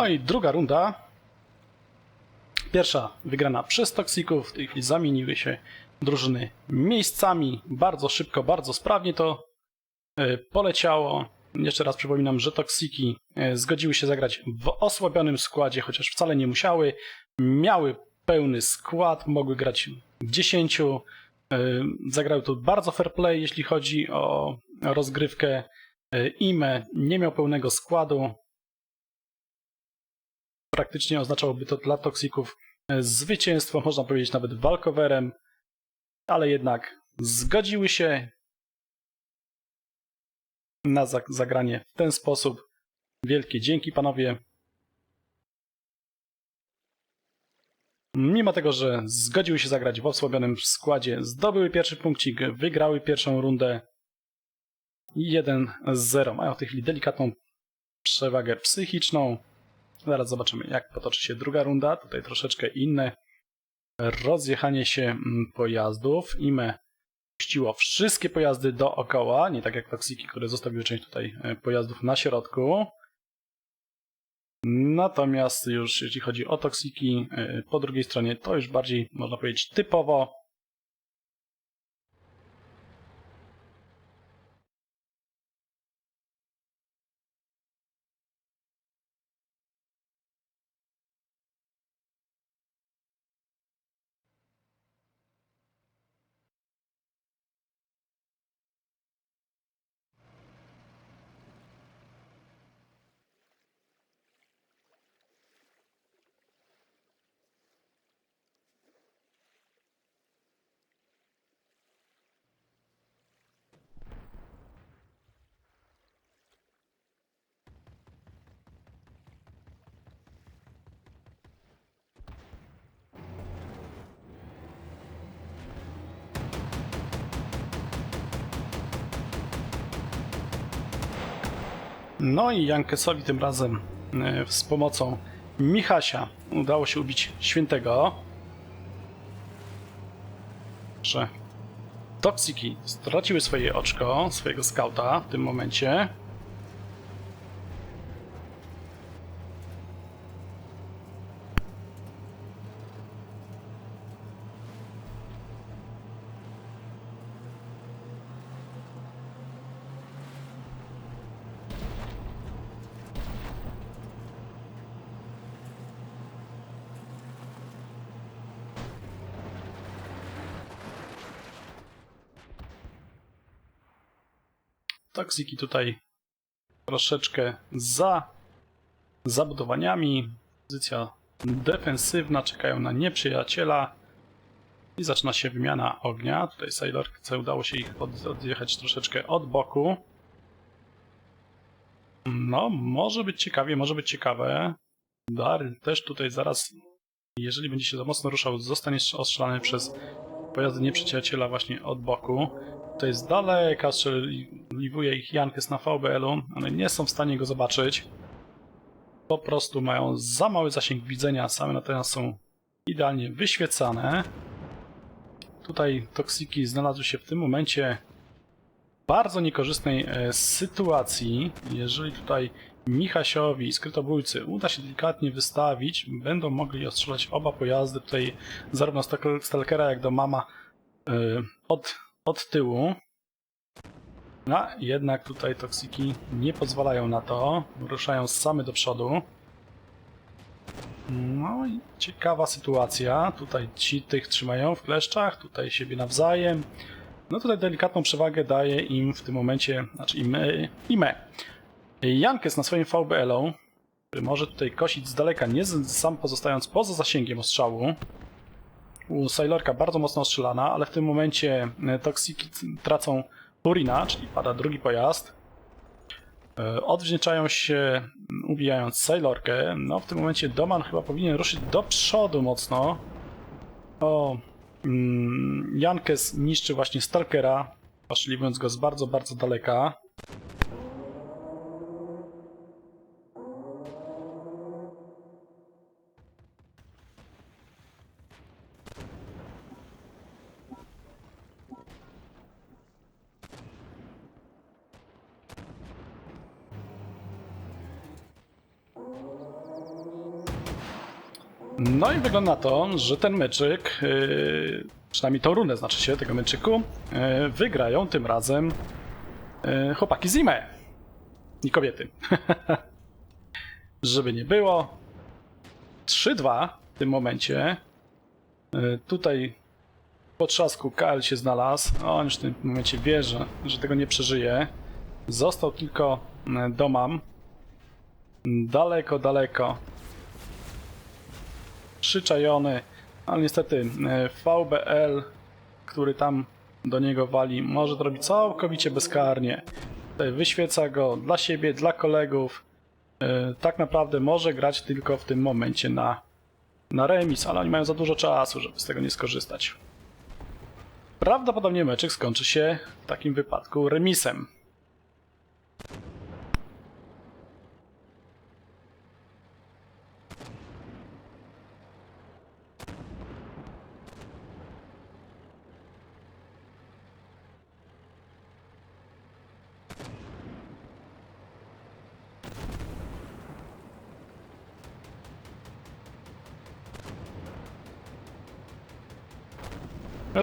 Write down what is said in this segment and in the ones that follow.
No i druga runda. Pierwsza wygrana przez Toksików. W tej chwili zamieniły się drużyny miejscami. Bardzo szybko, bardzo sprawnie to e, poleciało. Jeszcze raz przypominam, że Toksiki e, zgodziły się zagrać w osłabionym składzie, chociaż wcale nie musiały. Miały pełny skład, mogły grać w 10. E, Zagrały tu bardzo fair play, jeśli chodzi o rozgrywkę. Ime nie miał pełnego składu. Praktycznie oznaczałoby to dla Toksików e, zwycięstwo, można powiedzieć nawet walkowerem, ale jednak zgodziły się na za- zagranie w ten sposób. Wielkie dzięki panowie. Mimo tego, że zgodziły się zagrać w osłabionym składzie, zdobyły pierwszy punkcik, wygrały pierwszą rundę 1-0. Mają w tej chwili delikatną przewagę psychiczną. Zaraz zobaczymy, jak potoczy się druga runda. Tutaj troszeczkę inne rozjechanie się mm, pojazdów. Ime puściło wszystkie pojazdy dookoła, nie tak jak Toksiki, które zostawiły część tutaj e, pojazdów na środku. Natomiast już jeśli chodzi o Toksiki, e, po drugiej stronie to już bardziej, można powiedzieć, typowo. No i Jankesowi tym razem e, z pomocą Michasia udało się ubić świętego. Że Toksiki straciły swoje oczko, swojego skauta w tym momencie. Toksiki tutaj troszeczkę za zabudowaniami. Pozycja defensywna, czekają na nieprzyjaciela. I zaczyna się wymiana ognia. Tutaj Sailorce udało się ich od, odjechać troszeczkę od boku. No, może być ciekawie, może być ciekawe. Daryl też tutaj zaraz, jeżeli będzie się za mocno ruszał, zostanie ostrzelany przez pojazdy nieprzyjaciela właśnie od boku. To jest daleka, strzeliwuje ich Jankes na VBL-u. One nie są w stanie go zobaczyć. Po prostu mają za mały zasięg widzenia, same natomiast są idealnie wyświecane. Tutaj toksiki znalazły się w tym momencie w bardzo niekorzystnej e, sytuacji. Jeżeli tutaj Michasiowi i skrytobójcy uda się delikatnie wystawić, będą mogli ostrzelać oba pojazdy, tutaj zarówno Stalk- Stalkera jak do Mama e, od, od tyłu. No, jednak tutaj toksiki nie pozwalają na to, ruszają same do przodu. No i ciekawa sytuacja. Tutaj ci tych trzymają w kleszczach, tutaj siebie nawzajem. No tutaj delikatną przewagę daje im w tym momencie, znaczy im, ime. Jankes na swoim VBL-u, który może tutaj kosić z daleka, nie sam pozostając poza zasięgiem ostrzału. U Sailorka bardzo mocno ostrzelana, ale w tym momencie e, toksiki tracą Purina, czyli pada drugi pojazd. E, Odwdzięczają się, ubijając Sailorkę. No, w tym momencie Doman chyba powinien ruszyć do przodu mocno. O, mm, Jankes niszczy właśnie Stalkera, oszczeliwując go z bardzo, bardzo daleka. Wygląda na to, że ten meczyk, yy, przynajmniej tą runę znaczy się tego meczyku, yy, wygrają tym razem yy, chłopaki z IME. I kobiety. Żeby nie było. 3-2 w tym momencie. Yy, tutaj po trzasku Kal się znalazł. On już w tym momencie wie, że, że tego nie przeżyje. Został tylko yy, Domam. Daleko, daleko przyczajony, ale niestety e, VBL, który tam do niego wali, może to robić całkowicie bezkarnie. Tutaj wyświeca go dla siebie, dla kolegów. E, Tak naprawdę może grać tylko w tym momencie na, na remis, ale oni mają za dużo czasu, żeby z tego nie skorzystać. Prawdopodobnie meczek skończy się w takim wypadku remisem.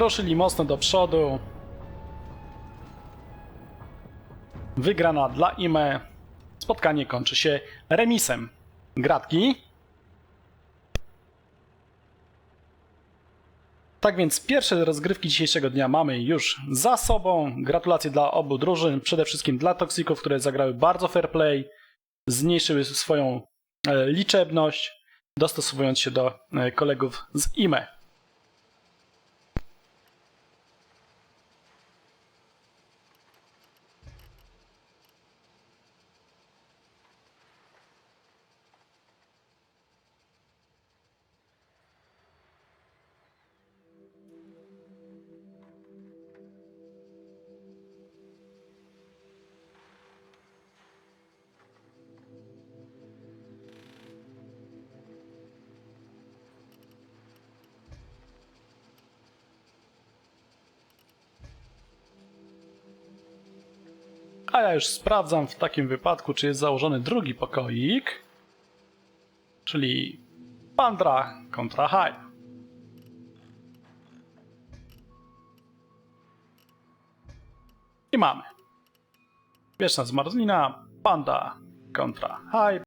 Ruszyli mocno do przodu. Wygrana dla IME. Spotkanie kończy się remisem. Gratki. Tak więc pierwsze rozgrywki dzisiejszego dnia mamy już za sobą. Gratulacje dla obu drużyn, przede wszystkim dla Toksików, które zagrały bardzo fair play, zmniejszyły swoją e, liczebność, dostosowując się do e, kolegów z IME. A ja już sprawdzam w takim wypadku, czy jest założony drugi pokoik. Czyli Pandra kontra Hype. I mamy. Wieczna zmarzlina, Panda kontra Hype.